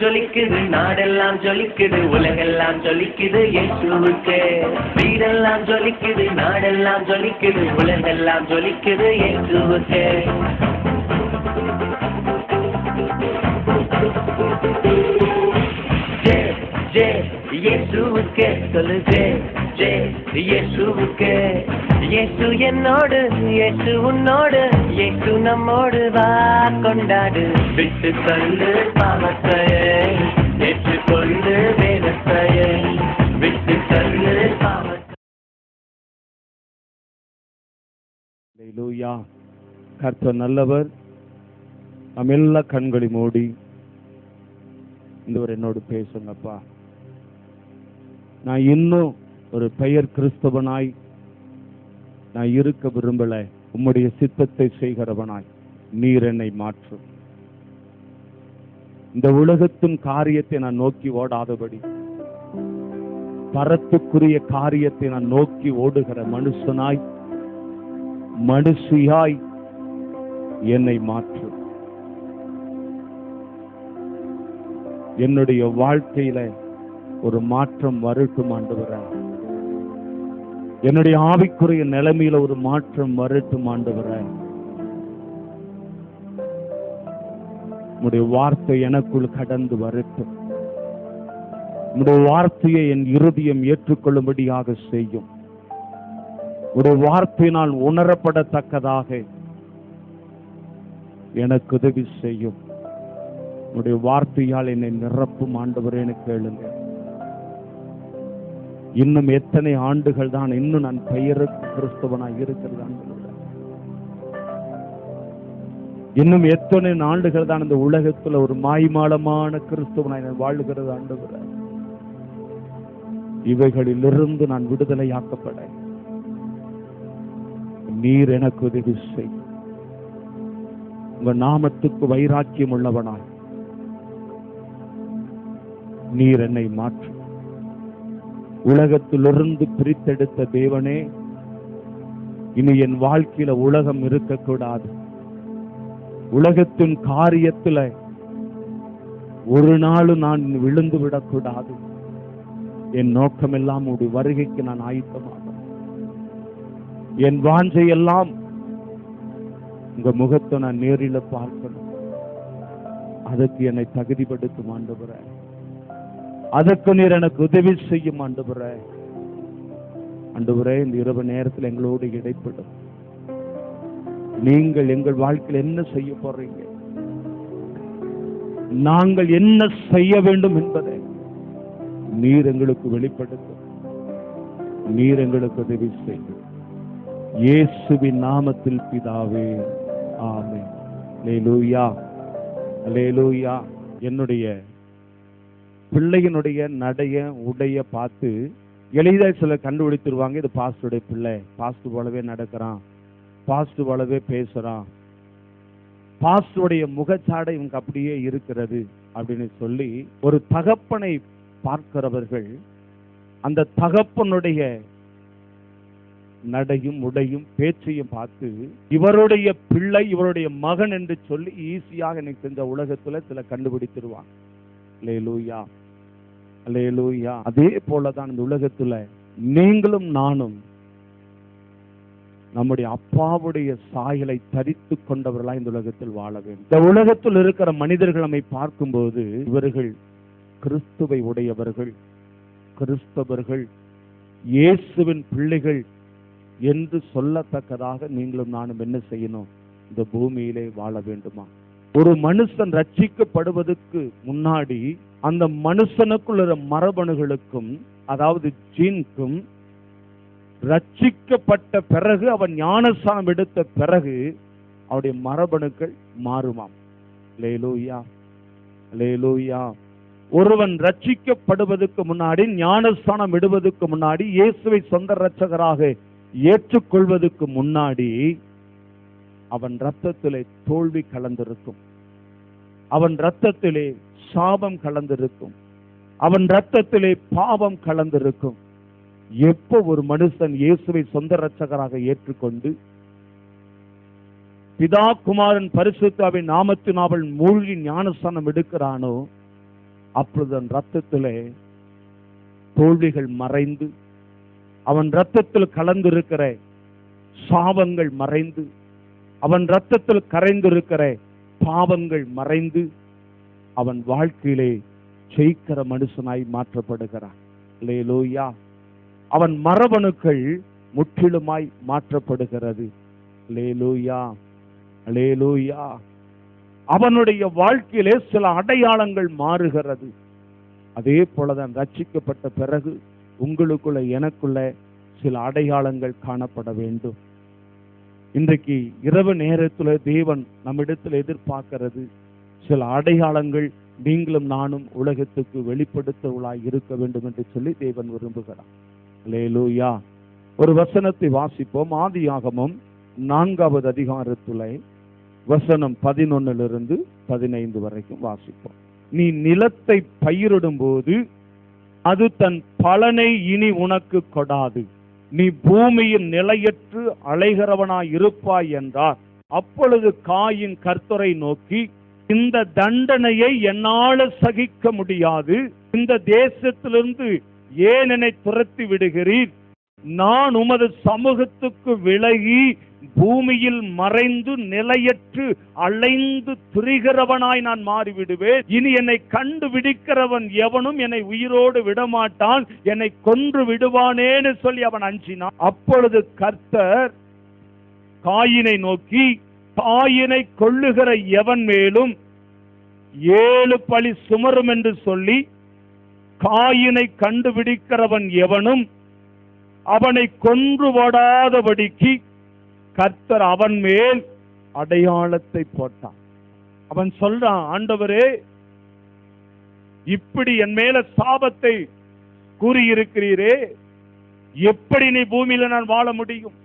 ஜொலிக்குது நாடெல்லாம் ஜொலிக்குது உலகெல்லாம் ஜொலிக்குது இயேசுவுக்கு வீடெல்லாம் ஜொலிக்குது நாடெல்லாம் ஜொலிக்குது உலகெல்லாம் ஜொலிக்குது இயேசுவுக்கு ஜே ஜே இயேசுவுக்கு சொல்லு ஜே ஜே இயேசுவுக்கு இயேசு என்னோடு இயேசு உன்னோடு இயேசு நம்மோடு வா கொண்டாடு. விட்டு தள்ளு பாவத்தையே லூயா கர்த்த நல்லவர். நம்ம எல்லா கண்களையும் மூடி இந்த என்னோடு பேசுங்கப்பா. நான் இன்னும் ஒரு பெயர் கிறிஸ்தவனாய் நான் இருக்க விரும்பல. உம்முடைய சித்தத்தை செய்கிறவனாய் நீர் என்னை மாற்றும் இந்த உலகத்தின் காரியத்தை நான் நோக்கி ஓடாதபடி பரத்துக்குரிய காரியத்தை நான் நோக்கி ஓடுகிற மனுஷனாய் மனுஷியாய் என்னை மாற்று. என்னுடைய வாழ்க்கையில ஒரு மாற்றம் வரட்டும் ஆண்டவரே. என்னுடைய ஆவிக்குரிய நிலைமையில ஒரு மாற்றம் வரட்டும் ஆண்டவரே. உடைய வார்த்தை எனக்குள் கடந்து வரட்டும். உடைய வார்த்தையை என் இருதயம் ஏற்றுக்கொள்ளும்படியாக செய்யும். ஒரு வார்த்தையினால் உணரப்படத்தக்கதாக எனக்கு உதவி செய்யும். உடைய வார்த்தையால் என்னை நிரப்பும் ஆண்டவரே என கேளுங்க. இன்னும் எத்தனை ஆண்டுகள் தான் இன்னும் நான் பெயருக்கு கிறிஸ்தவனாய் இருக்கிறது இன்னும் எத்தனை ஆண்டுகள் தான் இந்த உலகத்துல ஒரு மாய்மாலமான கிறிஸ்தவனாய் நான் வாழுகிறது ஆண்டவரே. இவைகளிலிருந்து நான் விடுதலையாக்கப்பட நீர் எனக்கு உதவி செய். உங்க நாமத்துக்கு வைராக்கியம் உள்ளவனாய். நீர் என்னை மாற்று. உலகத்திலிருந்து பிரித்தெடுத்த தேவனே இனி என் வாழ்க்கையில உலகம் இருக்கக்கூடாது. உலகத்தின் காரியத்துல ஒரு நாளும் நான் விழுந்து விடக்கூடாது. என் நோக்கமெல்லாம் உடைய வருகைக்கு நான் ஆயத்தமா என் வாஞ்சையெல்லாம் உங்க முகத்தை நான் நேரில் பார்க்கணும். அதற்கு என்னை தகுதிப்படுத்தும் ஆண்டவரே. அதற்கு நீர் எனக்கு உதவி செய்யும் ஆண்டவரே. ஆண்டவரே இந்த இரவு நேரத்தில் எங்களோடு இடைப்படும். நீங்கள் எங்கள் வாழ்க்கையில் என்ன செய்ய போறீங்க? நாங்கள் என்ன செய்ய வேண்டும் என்பதை நீர் எங்களுக்கு வெளிப்படுத்தும். நீர் எங்களுக்கு உதவி செய்யும். இயேசுவின் நாமத்தில் பிதாவே ஆமே லேலூயா லேலூயா என்னுடைய பிள்ளையினுடைய நடைய உடைய பார்த்து எளிதாக சில கண்டுபிடித்துருவாங்க. இது பாஸ்டுடைய பிள்ளை. பாஸ்ட் போலவே நடக்கிறான். பாஸ்ட் போலவே பேசுகிறான் பாஸ்டுடைய முகச்சாடை இவங்க அப்படியே இருக்கிறது அப்படின்னு சொல்லி ஒரு தகப்பனை பார்க்கிறவர்கள் அந்த தகப்பனுடைய நடையும் உடையும் பேச்சையும் பார்த்து இவருடைய பிள்ளை இவருடைய மகன் என்று சொல்லி ஈஸியாக எனக்கு தெரிஞ்ச உலகத்துல சில கண்டுபிடித்திருவாங்க. லேலூயா லேலூயா அதே போலதான் இந்த உலகத்துல நீங்களும் நானும் நம்முடைய அப்பாவுடைய சாயலை தரித்து கொண்டவர்களா இந்த உலகத்தில் வாழ வேண்டும். இந்த உலகத்தில் இருக்கிற மனிதர்கள் நம்மை பார்க்கும்போது இவர்கள் கிறிஸ்துவை உடையவர்கள் கிறிஸ்தவர்கள் இயேசுவின் பிள்ளைகள் என்று சொல்லத்தக்கதாக நீங்களும் நானும் என்ன செய்யணும்? இந்த பூமியிலே வாழ வேண்டுமா? ஒரு மனுஷன் ரட்சிக்கப்படுவதற்கு முன்னாடி அந்த மனுஷனுக்குள்ள மரபணுகளுக்கும் அதாவது ஜீன்க்கும் ரட்சிக்கப்பட்ட பிறகு அவன் ஞானசானம் எடுத்த பிறகு அவருடைய மரபணுக்கள் மாறுமாம். லேலூயா லேலூயா ஒருவன் ரட்சிக்கப்படுவதற்கு முன்னாடி ஞானஸ்தானம் விடுவதற்கு முன்னாடி இயேசுவை சொந்த ரட்சகராக ஏற்றுக்கொள்வதற்கு முன்னாடி அவன் ரத்தத்திலே தோல்வி கலந்திருக்கும். அவன் ரத்தத்திலே சாபம் கலந்திருக்கும். அவன் ரத்தத்திலே பாவம் கலந்திருக்கும். எப்போ ஒரு மனுஷன் இயேசுவை சொந்த ரட்சகராக ஏற்றுக்கொண்டு பிதா குமாரன் பரிசுத்தாவின் நாமத்தின் அவள் மூழ்கி ஞானஸ்தானம் எடுக்கிறானோ அப்பொழுது அந்த ரத்தத்திலே தோல்விகள் மறைந்து அவன் ரத்தத்தில் கலந்திருக்கிற சாபங்கள் மறைந்து அவன் ரத்தத்தில் கரைந்திருக்கிற பாவங்கள் மறைந்து அவன் வாழ்க்கையிலே ஜெயிக்கிற மனுஷனாய் மாற்றப்படுகிறான். லேலூயா அவன் மரபணுக்கள் முற்றிலுமாய் மாற்றப்படுகிறது. லேலூயா லேலூயா அவனுடைய வாழ்க்கையிலே சில அடையாளங்கள் மாறுகிறது. அதே போலதான் ரட்சிக்கப்பட்ட பிறகு உங்களுக்குள்ள எனக்குள்ள சில அடையாளங்கள் காணப்பட வேண்டும். இன்றைக்கு இரவு நேரத்துல தேவன் நம்மிடத்தில் எதிர்பார்க்கிறது சில அடையாளங்கள் நீங்களும் நானும் உலகத்துக்கு வெளிப்படுத்தவளாய் இருக்க வேண்டும் என்று சொல்லி தேவன் விரும்புகிறார். லேலூயா ஒரு வசனத்தை வாசிப்போம். ஆதியாகமம் நான்காவது அதிகாரத்துல வசனம் பதினொன்னிலிருந்து பதினைந்து வரைக்கும் வாசிப்போம். நீ நிலத்தை பயிரிடும் போது அது தன் பலனை இனி உனக்கு கொடாது. நீ பூமியின் நிலையற்று அலைகிறவனாய் இருப்பாய் என்றார். அப்பொழுது காயின் கர்த்தரை நோக்கி இந்த தண்டனையை என்னால சகிக்க முடியாது. இந்த தேசத்திலிருந்து ஏன் என்னை துரத்தி விடுகிறீர்? நான் உமது சமூகத்துக்கு விலகி பூமியில் மறைந்து நிலையற்று அலைந்து திரிகிறவனாய் நான் மாறிவிடுவேன். இனி என்னை கண்டுபிடிக்கிறவன் எவனும் என்னை உயிரோடு விடமாட்டான். என்னை கொன்று விடுவானேன்னு சொல்லி அவன் அஞ்சினான். அப்பொழுது கர்த்தர் காயினை நோக்கி தாயினை கொள்ளுகிற எவன் மேலும் ஏழு பழி சுமரும் என்று சொல்லி காயினை கண்டுபிடிக்கிறவன் எவனும் அவனை கொன்று வாடாதபடிக்கு கர்த்தர் அவன் மேல் அடையாளத்தை போட்டான். அவன் சொல்றான் ஆண்டவரே இப்படி என் மேல சாபத்தை கூறியிருக்கிறீரே எப்படி நீ பூமியில நான் வாழ முடியும்?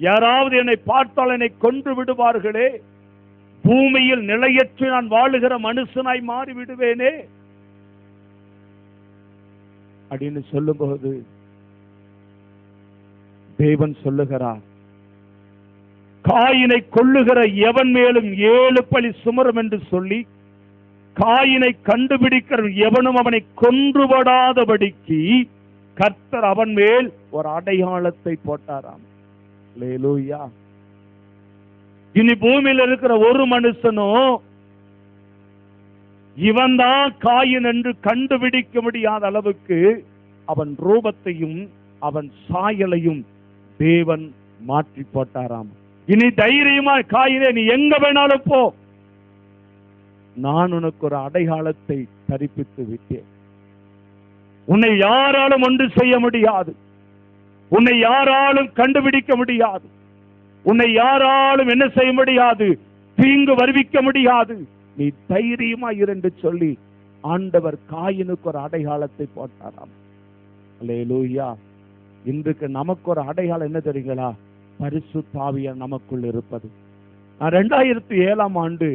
யாராவது என்னை பார்த்தால் என்னை கொன்று விடுவார்களே பூமியில் நிலையற்று நான் வாழுகிற மனுஷனாய் மாறி விடுவேனே அப்படின்னு சொல்லும்போது தேவன் சொல்லுகிறார் காயினை கொள்ளுகிற எவன் மேலும் ஏழு பழி சுமரும் என்று சொல்லி காயினை கண்டுபிடிக்கிற எவனும் அவனை கொன்றுபடாதபடிக்கு கர்த்தர் அவன் மேல் ஒரு அடையாளத்தை போட்டாராம். லேலூயா இனி பூமியில் இருக்கிற ஒரு மனுஷனும் இவன்தான் காயின் என்று கண்டுபிடிக்க முடியாத அளவுக்கு அவன் ரூபத்தையும் அவன் சாயலையும் தேவன் மாற்றி போட்டாராம். இனி தைரியமா காயினே நீ எங்க வேணாலும் போ. நான் உனக்கு ஒரு அடையாளத்தை தரிப்பித்து விட்டேன். உன்னை யாராலும் ஒன்று செய்ய முடியாது. உன்னை யாராலும் கண்டுபிடிக்க முடியாது. உன்னை யாராலும் என்ன செய்ய முடியாது? தீங்கு வருவிக்க முடியாது. நீ தைரியமா இருந்து சொல்லி ஆண்டவர் காயினுக்கு ஒரு அடையாளத்தை போட்டாராம். அல்லேலூயா. இன்றைக்கு நமக்கு ஒரு அடையாளம் என்ன தெரியுங்களா? பரிசு தாவியர் நமக்குள் இருப்பது. நான் ரெண்டாயிரத்தி ஏழாம் ஆண்டு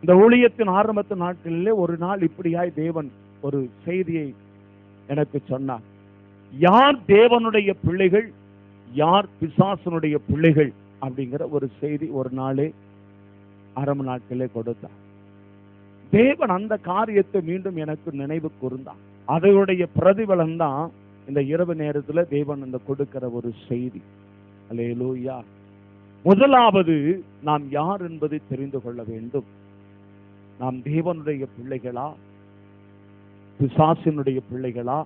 இந்த ஊழியத்தின் ஆரம்பத்து நாட்களிலே ஒரு நாள் இப்படியாய் தேவன் ஒரு செய்தியை எனக்கு சொன்னார். யார் தேவனுடைய பிள்ளைகள் யார் பிசாசனுடைய பிள்ளைகள்? அப்படிங்கிற ஒரு செய்தி ஒரு நாளே அரம்பு நாட்களே கொடுத்தார். தேவன் அந்த காரியத்தை மீண்டும் எனக்கு நினைவு கூர்ந்தான். அதனுடைய பிரதிபலன் தான் இந்த இரவு நேரத்துல தேவன் இந்த கொடுக்கிற ஒரு செய்தி. அலேலூயா முதலாவது நாம் யார் என்பதை தெரிந்து கொள்ள வேண்டும். நாம் தேவனுடைய பிள்ளைகளா? பிசாசினுடைய பிள்ளைகளா?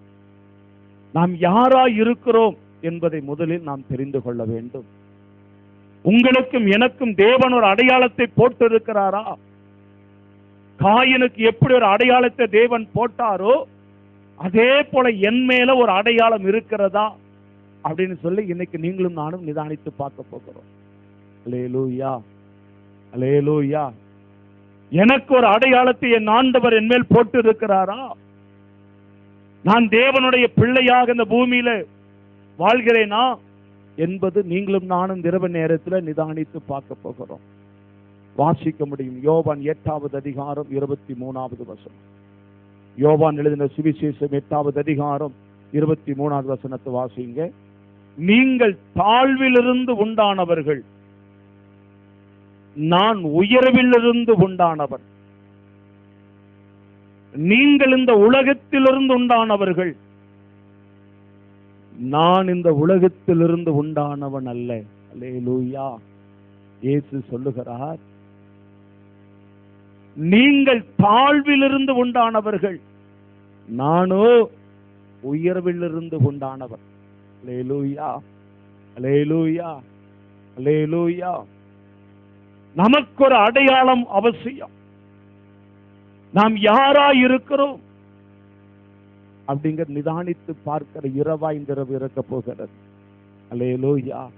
நாம் யாரா இருக்கிறோம் என்பதை முதலில் நாம் தெரிந்து கொள்ள வேண்டும். உங்களுக்கும் எனக்கும் தேவன் ஒரு அடையாளத்தை போட்டு இருக்கிறாரா காயனுக்கு எப்படி ஒரு அடையாளத்தை தேவன் போட்டாரோ அதே போல என் மேல ஒரு அடையாளம் இருக்கிறதா? அப்படின்னு சொல்லி இன்னைக்கு நீங்களும் நானும் நிதானித்து பார்க்க போகிறோம். அலேலூயா அலேலூயா எனக்கு ஒரு அடையாளத்தை என் ஆண்டவர் என் மேல் போட்டு இருக்கிறாரா நான் தேவனுடைய பிள்ளையாக இந்த பூமியில வாழ்கிறேனா? என்பது நீங்களும் நானும் இரவு நேரத்தில் நிதானித்து பார்க்க போகிறோம். வாசிக்க முடியும். யோவான் எட்டாவது அதிகாரம் இருபத்தி மூணாவது வசனம். யோவான் எழுதின சுவிசேஷம் எட்டாவது அதிகாரம் இருபத்தி மூணாவது வசனத்தை வாசிங்க. நீங்கள் தாழ்விலிருந்து உண்டானவர்கள். நான் உயர்விலிருந்து உண்டானவன் நீங்கள் இந்த உலகத்திலிருந்து உண்டானவர்கள். நான் இந்த உலகத்திலிருந்து உண்டானவன் அல்ல. அல்லேலூயா. இயேசு சொல்லுகிறார். நீங்கள் தாழ்விலிருந்து உண்டானவர்கள். நானோ உயர்விலிருந்து உண்டானவன் அலேலூயா அலேலூயா அலேலூயா நமக்கு ஒரு அடையாளம் அவசியம். நாம் யாரா இருக்கிறோம்? அப்படிங்கிற நிதானித்து பார்க்கிற இரவா இந்த இரவு இருக்க போகிறது. அலேலூயா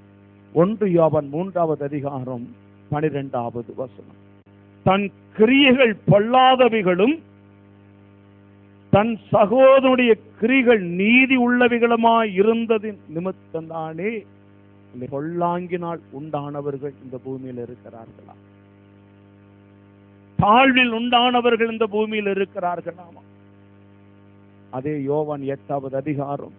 ஒன்று யோவன் மூன்றாவது அதிகாரம் பனிரெண்டாவது வசனம். தன் கிரியைகள் பொல்லாதவைகளும் தன் சகோதரனுடைய கிரிகள் நீதி உள்ளவைகளுமாய் இருந்ததின் நிமித்தந்தானே பொல்லாங்கினால் உண்டானவர்கள் இந்த பூமியில் இருக்கிறார்களா? தாழ்வில் உண்டானவர்கள் இந்த பூமியில் இருக்கிறார்களாமா? அதே யோவான் எட்டாவது அதிகாரம்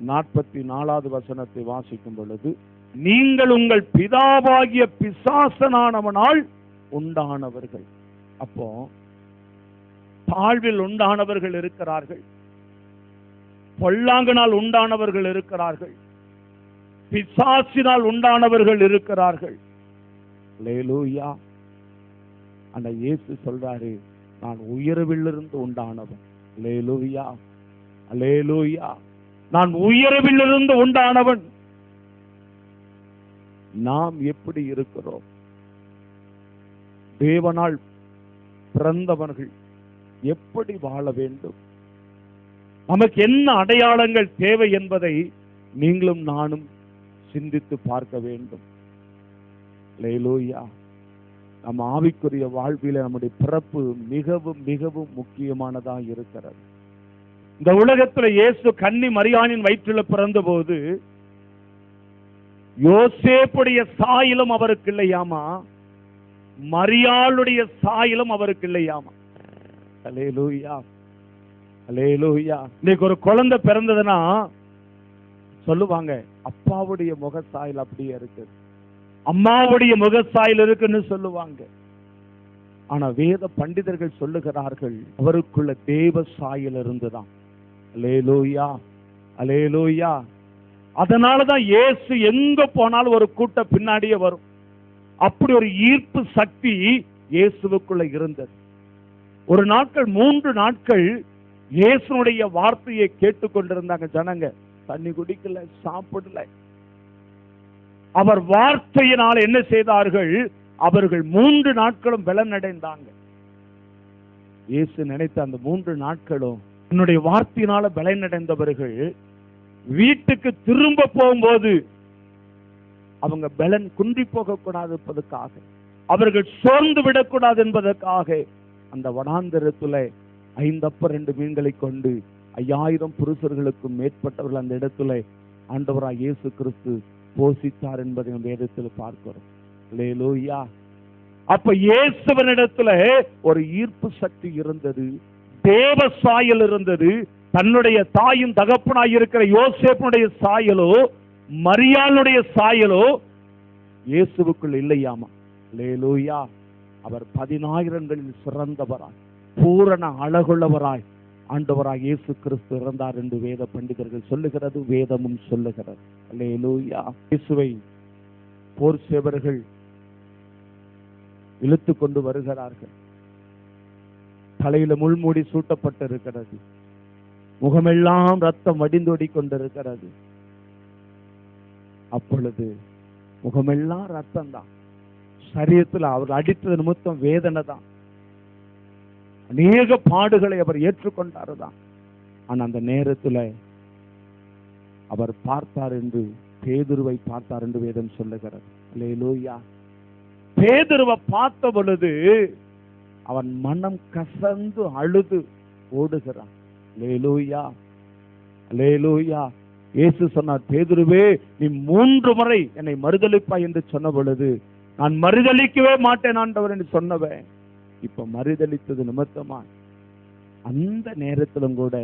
நாற்பத்தி நாலாவது வசனத்தை வாசிக்கும் பொழுது நீங்கள் உங்கள் பிதாவாகிய பிசாசனானவனால் உண்டானவர்கள். அப்போ தாழ்வில் உண்டானவர்கள் இருக்கிறார்கள். பொல்லாங்கனால் உண்டானவர்கள் இருக்கிறார்கள். பிசாசினால் உண்டானவர்கள் இருக்கிறார்கள். லேலூயா அந்த இயேசு சொல்றாரு நான் உயர்விலிருந்து உண்டானவன். லேலூயா அலேலூயா நான் உயர்விலிருந்து உண்டானவன். நாம் எப்படி இருக்கிறோம்? தேவனால் பிறந்தவர்கள் எப்படி வாழ வேண்டும்? நமக்கு என்ன அடையாளங்கள் தேவை என்பதை நீங்களும் நானும் சிந்தித்து பார்க்க வேண்டும். லேலோயா நம்ம ஆவிக்குரிய வாழ்வில நம்முடைய பிறப்பு மிகவும் மிகவும் முக்கியமானதா இருக்கிறது. இந்த உலகத்துல இயேசு கன்னி மரியானின் வயிற்றில பிறந்த போது யோசேப்புடைய சாயிலும் அவருக்கு இல்லையாமா மரியாளுடைய சாயிலும் அவருக்கு இல்லையாமா அலேலூயா அலேலூயா இன்னைக்கு ஒரு குழந்தை பிறந்ததுன்னா சொல்லுவாங்க அப்பாவுடைய முக சாயல் அப்படியே இருக்கு. அம்மாவுடைய முக சாயல் இருக்குன்னு சொல்லுவாங்க. ஆனா வேத பண்டிதர்கள் சொல்லுகிறார்கள் அவருக்குள்ள தேவ சாயல் இருந்துதான். அலேலோயா அலேலோயா அதனாலதான் இயேசு எங்க போனாலும் ஒரு கூட்டம் பின்னாடியே வரும். அப்படி ஒரு ஈர்ப்பு சக்தி இயேசுவுக்குள்ள இருந்தது. ஒரு நாட்கள் மூன்று நாட்கள் இயேசுனுடைய வார்த்தையை கேட்டுக்கொண்டிருந்தாங்க ஜனங்க. தண்ணி குடிக்கல சாப்பிடல. அவர் வார்த்தையினால் என்ன செய்தார்கள்? அவர்கள் மூன்று நாட்களும் பலனடைந்தாங்க. இயேசு நினைத்த அந்த மூன்று நாட்களும் என்னுடைய வார்த்தையினால பலனடைந்தவர்கள் வீட்டுக்கு திரும்ப போகும்போது அவங்க பலன் குன்றி போகக்கூடாது என்பதற்காக அவர்கள் சோர்ந்து விடக்கூடாது என்பதற்காக அந்த வனாந்தரத்துல ஐந்தப்ப ரெண்டு மீன்களை கொண்டு ஐயாயிரம் புருஷர்களுக்கும் மேற்பட்டவர்கள் அந்த இடத்துல ஆண்டவராய் இயேசு கிறிஸ்து போஷித்தார் என்பதை நம்ம வேதத்தில் பார்க்கிறோம். லேலோயா அப்ப இயேசுவனிடத்துல ஒரு ஈர்ப்பு சக்தி இருந்தது தேவ சாயல் இருந்தது. தன்னுடைய தாயும் தகப்பனாய் இருக்கிற யோசேப்பனுடைய சாயலோ மரியாளுடைய சாயலோ இயேசுவுக்குள் இல்லையாமா? லேலோயா அவர் பதினாயிரங்களில் சிறந்தவராய் பூரண அழகுள்ளவராய் ஆண்டவராய் இயேசு கிறிஸ்து இறந்தார் என்று வேத பண்டிதர்கள் சொல்லுகிறது வேதமும் சொல்லுகிறது. அல்லேலூயா. இயேசுவை போர் சேவர்கள் இழுத்து கொண்டு வருகிறார்கள். தலையில முள்மூடி சூட்டப்பட்டிருக்கிறது. முகமெல்லாம் ரத்தம் வடிந்தோடி கொண்டிருக்கிறது. அப்பொழுது முகமெல்லாம் ரத்தம் தான் சரீரத்தில் அவர் அடித்தது நிமித்தம் வேதனை தான். அநேக பாடுகளை அவர் ஏற்றுக்கொண்டாரு தான். ஆனால் அந்த நேரத்துல அவர் பார்த்தார் என்று பேதுருவை பார்த்தார் என்று வேதம் சொல்லுகிறது. இல்லையிலோயா பேதுருவை பார்த்த பொழுது அவன் மனம் கசந்து அழுது ஓடுகிறான். லேலூயா லேலூயா இயேசு சொன்னார் பேதுருவே நீ மூன்று முறை என்னை மறுதலிப்பாய் என்று சொன்ன பொழுது நான் மறுதளிக்கவே மாட்டேன் ஆண்டவர் என்று சொன்னவன். இப்ப மறுதளித்தது நிமித்தமா அந்த நேரத்திலும் கூட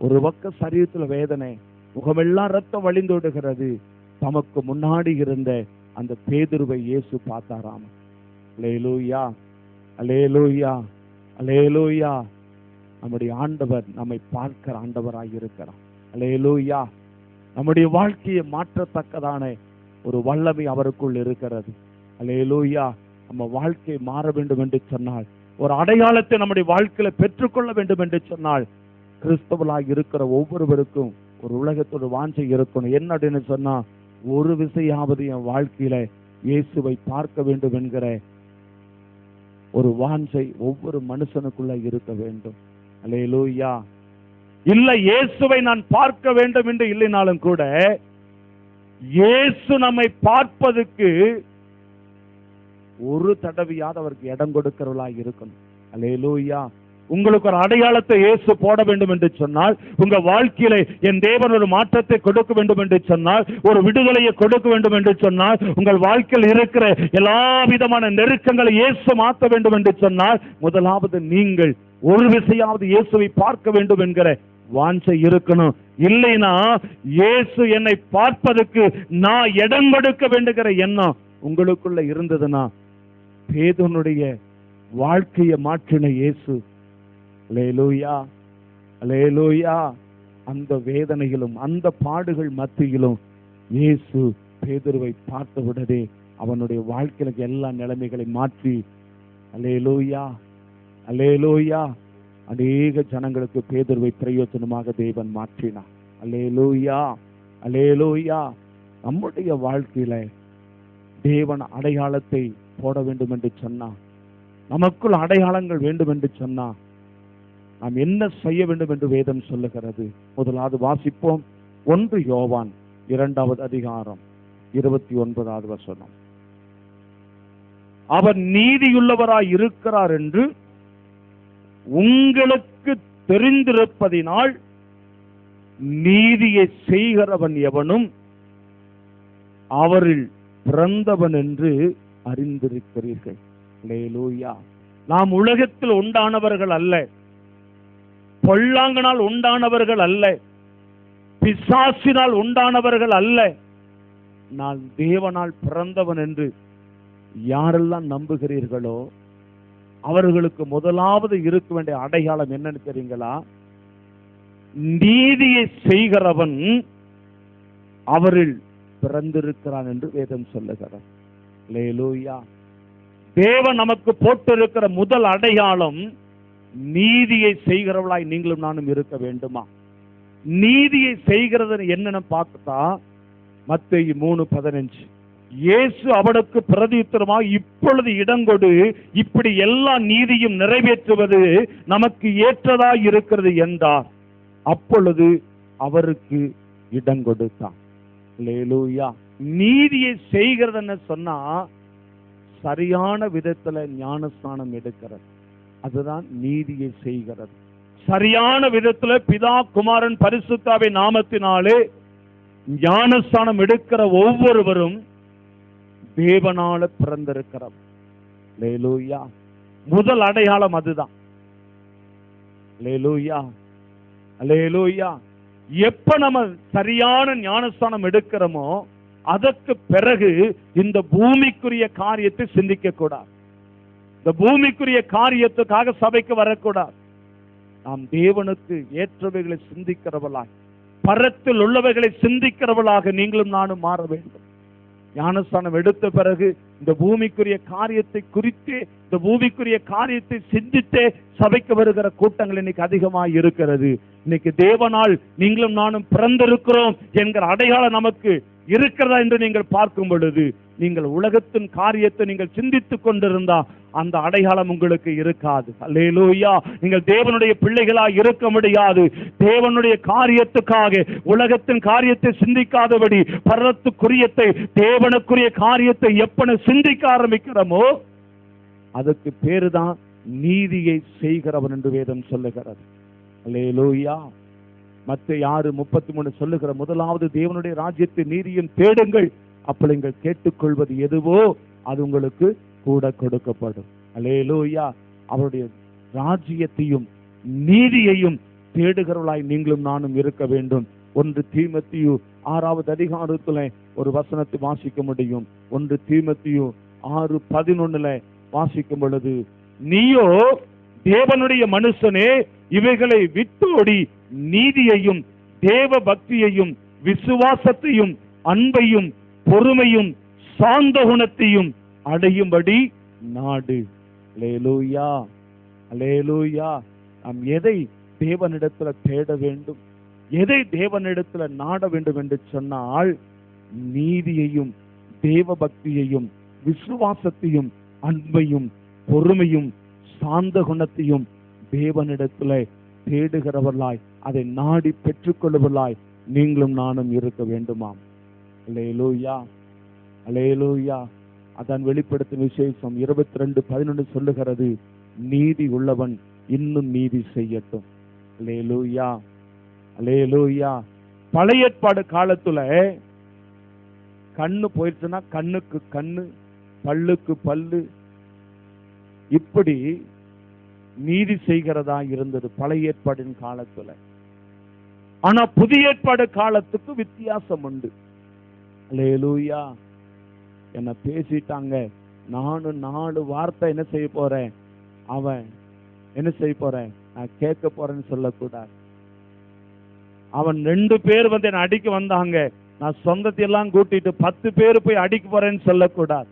ஒரு பக்க சரீரத்துல வேதனை முகமெல்லாம் ரத்தம் வழிந்தோடுகிறது தமக்கு முன்னாடி இருந்த அந்த பேதுருவை இயேசு பார்த்தாராம். அலேலூயா அலேலூயா அலேலூயா நம்முடைய ஆண்டவர் நம்மை பார்க்கிற ஆண்டவராய் இருக்கிறார். அலேலூயா நம்முடைய வாழ்க்கையை மாற்றத்தக்கதான. ஒரு வல்லமை அவருக்குள் இருக்கிறது. அலையலூயா நம்ம வாழ்க்கை மாற வேண்டும் என்று சொன்னால் ஒரு அடையாளத்தை நம்முடைய வாழ்க்கையில பெற்றுக்கொள்ள வேண்டும் என்று சொன்னால் கிறிஸ்தவலாய் இருக்கிற ஒவ்வொருவருக்கும் ஒரு உலகத்தோட வாஞ்சை இருக்கணும். என்ன அப்படின்னு சொன்னா ஒரு விசையாவது என் வாழ்க்கையில இயேசுவை பார்க்க வேண்டும் என்கிற ஒரு வாஞ்சை ஒவ்வொரு மனுஷனுக்குள்ள இருக்க வேண்டும். அல்லேலூயா. இல்லை இயேசுவை நான் பார்க்க வேண்டும் என்று இல்லைனாலும் கூட இயேசு நம்மை பார்ப்பதற்கு ஒரு தடவையாவது அவருக்கு இடம் கொடுக்கிறவளா இருக்கணும். அலேலூயா உங்களுக்கு ஒரு அடையாளத்தை இயேசு போட வேண்டும் என்று சொன்னால் உங்க வாழ்க்கையில என் தேவன் ஒரு மாற்றத்தை கொடுக்க வேண்டும் என்று சொன்னால் ஒரு விடுதலையை கொடுக்க வேண்டும் என்று சொன்னால் உங்கள் வாழ்க்கையில் இருக்கிற எல்லா விதமான நெருக்கங்களை இயேசு மாற்ற வேண்டும் என்று சொன்னால் முதலாவது நீங்கள் ஒரு விசையாவது இயேசுவை பார்க்க வேண்டும் என்கிற வாஞ்சை இருக்கணும். இல்லைனா இயேசு என்னை பார்ப்பதற்கு நான் இடம் கொடுக்க வேண்டுகிற எண்ணம் உங்களுக்குள்ள இருந்ததுன்னா பேதனுடைய வாழ்க்கையை மாற்றின இயேசு. லேலூயா லேலூயா அந்த வேதனையிலும் அந்த பாடுகள் மத்தியிலும் இயேசு பேதுருவை பார்த்த விடதே அவனுடைய வாழ்க்கையில எல்லா நிலைமைகளை மாற்றி. Hallelujah hallelujah. அநேக ஜனங்களுக்கு பேதர்வை பிரயோஜனமாக தேவன் மாற்றினார். அலேலோயா அலேலூயா நம்முடைய வாழ்க்கையில தேவன் அடையாளத்தை போட வேண்டும் என்று சொன்னா நமக்குள் அடையாளங்கள் வேண்டும் என்று சொன்னா நாம் என்ன செய்ய வேண்டும் என்று வேதம் சொல்லுகிறது? முதலாவது வாசிப்போம். ஒன்று யோவான் இரண்டாவது அதிகாரம் இருபத்தி ஒன்பதாவது வசனம். அவர் நீதியுள்ளவராய் இருக்கிறார் என்று உங்களுக்கு தெரிந்திருப்பதினால் நீதியை செய்கிறவன் எவனும் அவரில் பிறந்தவன் என்று அறிந்திருக்கிறீர்கள். நாம் உலகத்தில் உண்டானவர்கள் அல்ல. பொல்லாங்கனால் உண்டானவர்கள் அல்ல. பிசாசினால் உண்டானவர்கள் அல்ல. நான் தேவனால் பிறந்தவன் என்று யாரெல்லாம் நம்புகிறீர்களோ அவர்களுக்கு முதலாவது இருக்க வேண்டிய அடையாளம் என்னன்னு தெரியுங்களா? நீதியை செய்கிறவன் அவரில் பிறந்திருக்கிறான் என்று வேதம் சொல்லுகிறார் லேலூயா தேவன் நமக்கு போட்டிருக்கிற முதல் அடையாளம் நீதியை செய்கிறவளாய் நீங்களும் நானும் இருக்க வேண்டுமா? நீதியை செய்கிறது என்னன்னு பார்த்தா மத்திய மூணு பதினஞ்சு. இயேசு அவனுக்கு பிரதியுத்தரமாக இப்பொழுது இடங்கொடு இப்படி எல்லா நீதியும் நிறைவேற்றுவது நமக்கு ஏற்றதா இருக்கிறது என்றார். அப்பொழுது அவருக்கு இடம் கொடுத்தான். லேலூயா நீதியை செய்கிறதுன்னு சொன்னா சரியான விதத்துல ஞானஸ்நானம் எடுக்கிறது. அதுதான் நீதியை செய்கிறது. சரியான விதத்துல பிதா குமாரன் பரிசுத்தாவை நாமத்தினாலே ஞானஸ்தானம் எடுக்கிற ஒவ்வொருவரும் தேவனால பிறந்திருக்கிறோம். லேலூயா முதல் அடையாளம் அதுதான். லேலூயா லேலூயா எப்ப நம்ம சரியான ஞானஸ்தானம் எடுக்கிறோமோ அதற்கு பிறகு இந்த பூமிக்குரிய காரியத்தை சிந்திக்க கூடாது இந்த பூமிக்குரிய காரியத்துக்காக சபைக்கு வரக்கூடாது. நாம் தேவனுக்கு ஏற்றவைகளை சிந்திக்கிறவளாய் பரத்தில் உள்ளவைகளை சிந்திக்கிறவளாக நீங்களும் நானும் மாற வேண்டும். ஞானஸ்தானம் எடுத்த பிறகு இந்த பூமிக்குரிய காரியத்தை குறித்து இந்த பூமிக்குரிய காரியத்தை சிந்தித்தே சபைக்கு வருகிற கூட்டங்கள் இன்னைக்கு அதிகமாக இருக்கிறது. இன்னைக்கு தேவனால் நீங்களும் நானும் பிறந்திருக்கிறோம் என்கிற அடையாளம் நமக்கு இருக்கிறதா என்று நீங்கள் பார்க்கும் பொழுது நீங்கள் உலகத்தின் காரியத்தை நீங்கள் சிந்தித்துக் கொண்டிருந்தா அந்த அடையாளம் உங்களுக்கு இருக்காது. அல்லேலூயா. நீங்கள் தேவனுடைய பிள்ளைகளாக இருக்க முடியாது. தேவனுடைய காரியத்துக்காக உலகத்தின் காரியத்தை சிந்திக்காதபடி பரத்துக்குரியத்தை தேவனுக்குரிய காரியத்தை எப்பன சிந்திக்க ஆரம்பிக்கிறோமோ அதுக்கு பேரு தான் நீதியை செய்கிறவன் என்று வேதம் சொல்லுகிறது. அல்லேலூயா. மற்ற யாரு முப்பத்தி மூணு சொல்லுகிற முதலாவது தேவனுடைய ராஜ்யத்தை நீதியும் தேடுங்கள். அப்ப நீங்கள் கேட்டுக்கொள்வது எதுவோ அது உங்களுக்கு கூட கொடுக்கப்படும். அல்லேலூயா. அவருடைய ராஜ்யத்தையும் நீதியையும் தேடுகிறவளாய் நீங்களும் நானும் இருக்க வேண்டும். ஒன்று தீமத்தியு ஆறாவது அதிகாரத்துல ஒரு வசனத்தை வாசிக்க முடியும். ஒன்று தீமத்தியு ஆறு பதினொன்னுல வாசிக்கும் பொழுது நீயோ தேவனுடைய மனுஷனே இவைகளை விட்டு ஓடி நீதியையும் தேவ பக்தியையும் விசுவாசத்தையும் அன்பையும் பொறுமையும் சாந்த குணத்தையும் அடையும்படி நாடு. அலேலூயா அலேலூயா நாம் எதை தேவனிடத்துல தேட வேண்டும்? எதை தேவனிடத்துல நாட வேண்டும் என்று சொன்னால் நீதியையும் தேவ பக்தியையும் விசுவாசத்தையும் அன்பையும் பொறுமையும் சாந்த குணத்தையும் தேவனிடத்துல தேடுகிறவர்களாய் அதை நாடி பெற்றுக்கொள்வர்களாய் நீங்களும் நானும் இருக்க வேண்டுமாம். அலேலூயா அலேலூயா அதான் வெளிப்படுத்தும் விசேஷம் இருபத்தி ரெண்டு பதினொன்று சொல்லுகிறது. நீதி உள்ளவன் இன்னும் நீதி செய்யட்டும். அலேலூயா அலேலூயா பழைய ஏற்பாடு காலத்துல கண்ணு போயிடுச்சுன்னா கண்ணுக்கு கண்ணு பல்லுக்கு பல்லு. இப்படி நீதி செய்கிறதா இருந்தது பழைய ஏற்பாடின் காலத்துல. ஆனா புதிய ஏற்பாடு காலத்துக்கு வித்தியாசம் உண்டு. லேலூயா என்ன பேசிட்டாங்க. நானும் நாலு வார்த்தை என்ன செய்ய போறேன்? அவன் என்ன செய்ய போறேன்? நான் கேட்க போறேன்னு சொல்லக்கூடாது. அவன் ரெண்டு பேர் வந்து என்ன அடிக்க வந்தாங்க. நான் சொந்தத்தையெல்லாம் கூட்டிட்டு பத்து பேர் போய் அடிக்க போறேன்னு சொல்லக்கூடாது.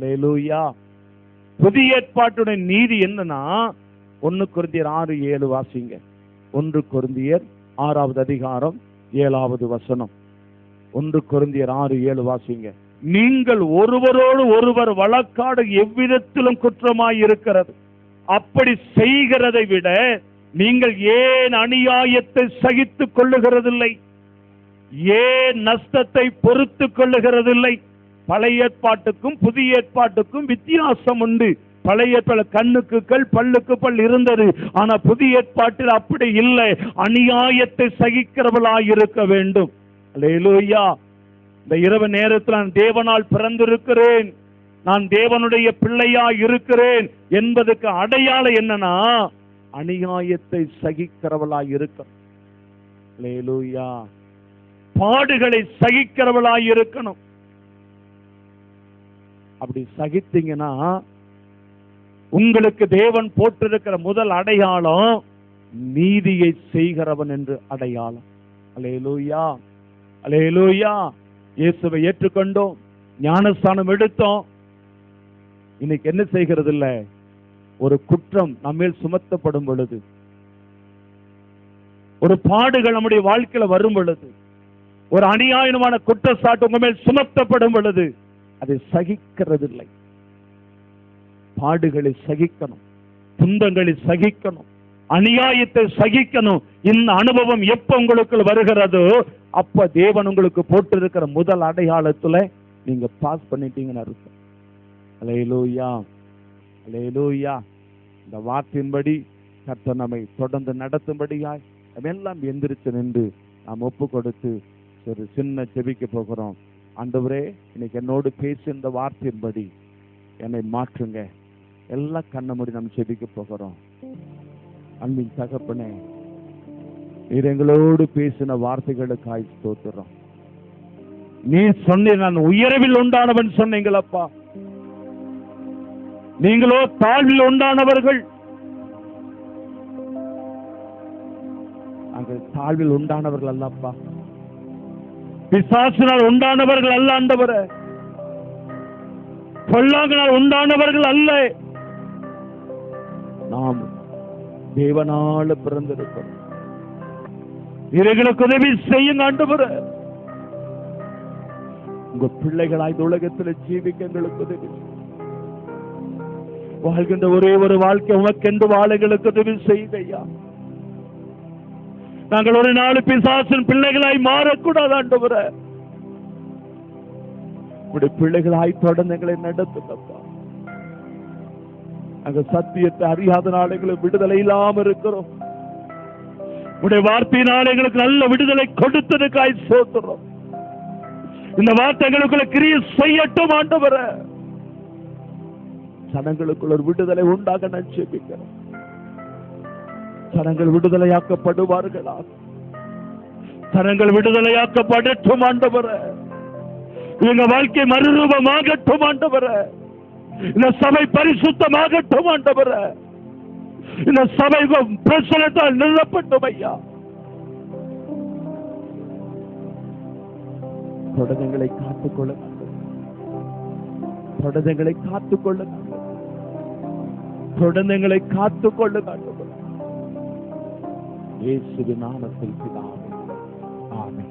லேலூயா புதிய ஏற்பாட்டுடைய நீதி என்னன்னா ஒன்னு குருந்தியர் ஆறு ஏழு வாசிங்க. ஒன்று குருந்தியர் ஆறாவது அதிகாரம் ஏழாவது வசனம். ஒன்று குருந்தியர் ஆறு ஏழு வாசிங்க. நீங்கள் ஒருவரோடு ஒருவர் வழக்காடு எவ்விதத்திலும் குற்றமாய் இருக்கிறது அப்படி செய்கிறதை விட நீங்கள் ஏன் அநியாயத்தை சகித்துக் கொள்ளுகிறதில்லை? ஏன் நஷ்டத்தை பொறுத்து கொள்ளுகிறதில்லை? பழைய ஏற்பாட்டுக்கும் புதிய ஏற்பாட்டுக்கும் வித்தியாசம் உண்டு. பழைய கண்ணுக்கு கல் பல்லுக்கு பல் இருந்தது. ஆனா புதிய ஏற்பாட்டில் அப்படி இல்லை. அநியாயத்தை சகிக்கிறவளாய் இருக்க வேண்டும். அல்லேலூயா இந்த இரவு நேரத்தில் நான் தேவனால் பிறந்திருக்கிறேன். நான் தேவனுடைய பிள்ளையா இருக்கிறேன் என்பதுக்கு அடையாளம் என்னன்னா அநியாயத்தை சகிக்கிறவளாய் இருக்கணும் லேலூயா பாடுகளை சகிக்கிறவளாய் இருக்கணும். அப்படி சகித்தீங்கன்னா உங்களுக்கு தேவன் போட்டிருக்கிற முதல் அடையாளம் நீதியை செய்கிறவன் என்று அடையாளம். Hallelujah hallelujah. இயேசுவை ஏற்றுக்கொண்டோம் ஞானஸ்தானம் எடுத்தோம். இன்னைக்கு என்ன செய்கிறது இல்ல ஒரு குற்றம் நம்மேல் சுமத்தப்படும் பொழுது ஒரு பாடுகள் நம்முடைய வாழ்க்கையில வரும் பொழுது ஒரு அநியாயமான குற்றச்சாட்டு உங்க மேல் சுமத்தப்படும் பொழுது அதை சகிக்கிறதில்லை. பாடுகளை சகிக்கணும் துன்பங்களை சகிக்கணும் அநியாயத்தை சகிக்கணும். இந்த அனுபவம் எப்ப உங்களுக்குள் வருகிறதோ அப்ப தேவன் உங்களுக்கு போட்டிருக்கிற முதல் அடையாளத்துல நீங்க பாஸ் பண்ணிட்டீங்கன்னு அர்த்தம். அலையலூயா அலையலூயா இந்த வார்த்தையின்படி கர்த்தர் நம்மை தொடர்ந்து நடத்தும்படியாய் எல்லாம் எந்திரிச்சு நின்று நாம் ஒப்பு கொடுத்து ஒரு சின்ன செபிக்க போகிறோம். ஆண்டவரே இன்னைக்கு என்னோடு பேசி இந்த வார்த்தையின்படி என்னை மாற்றுங்க. எல்லாம் கண்ண மூடி நம்ம செபிக்க போகிறோம். அன்பின் தகப்பனே நீர் எங்களோடு பேசின வார்த்தைகளுக்காய் ஸ்தோத்திரம். நீ சொன்ன நான் உயரவில் உண்டானவன் சொன்னீங்களப்பா. நீங்களோ தாழ்வில் உண்டானவர்கள். நாங்கள் தாழ்வில் உண்டானவர்கள் அல்லப்பா. பிசாசினால் உண்டானவர்கள் அல்ல ஆண்டவரே பொல்லாங்கனால் உண்டானவர்கள் அல்ல. நாம் தேவனால பிறந்திருக்கிறோம். இவர்களுக்கு உதவி செய்யுங்க ஆண்டவரே. உங்க பிள்ளைகளாய் இந்த உலகத்தில் ஜீவிக்க எங்களுக்கு உதவி வாழ்கின்ற ஒரே ஒரு வாழ்க்கை உனக்கென்று வாழைகளுக்கு உதவி செய்தையா நாங்கள் ஒரு நாள் பிசாசின் பிள்ளைகளாய் மாறக்கூடாது ஆண்டவர. உடைய பிள்ளைகளாய் தொடர்ந்து எங்களை நடத்துங்கப்பா. நாங்கள் சத்தியத்தை அறியாத நாடுகளை விடுதலை இல்லாம இருக்கிறோம். உடைய வார்த்தையினால் எங்களுக்கு நல்ல விடுதலை கொடுத்ததுக்காய் சோத்துறோம். இந்த வார்த்தைகளுக்குள்ள கிரிய செய்யட்டும் ஆண்டவர. சனங்களுக்குள்ள ஒரு விடுதலை உண்டாக நான் செபிக்கிறேன் சனங்கள் விடுதலையாக்கப்படுவார்களா? சனங்கள் விடுதலையாக்கப்படட்டும் ஆண்டவர. இவங்க வாழ்க்கை மறுரூபமாகட்டும் ஆண்டவரே. இந்த சபை பரிசுத்தமாகட்டும் ஆண்டவரே. இந்த சபை பிரச்சனைத்தால் நிறுவப்பட்டும் ஐயா. தொடர்களை காத்துக்கொள்ள தொடர்களை காத்துக்கொள்ள தொடர்களை காத்துக்கொள்ள இயேசுவின் நாமத்தில் பிதாவே. ஆமென்.